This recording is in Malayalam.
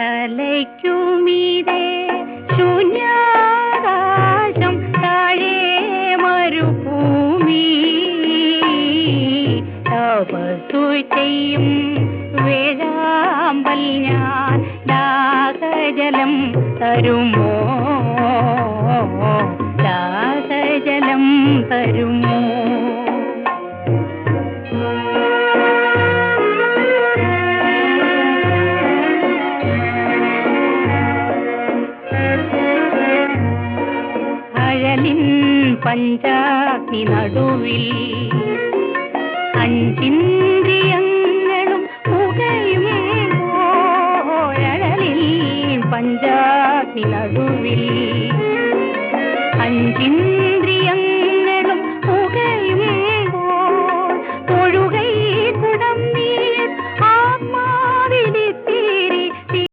തലയ്ക്കുമീതെ ശൂന്യാകാശം താഴെ മരുഭൂമി. തപസ്സു ചെയ്യും വേഴാമ്പൽ ഞാൻ ദാസജലം തരുമോ? ദാസജലം തരുമോ? கடலின் பஞ்சாக்னி நடுவில் அஞ்சிந்திரியங்களும் புகையும் ஓழலில் பஞ்சாக்னி நடுவில் அஞ்சின்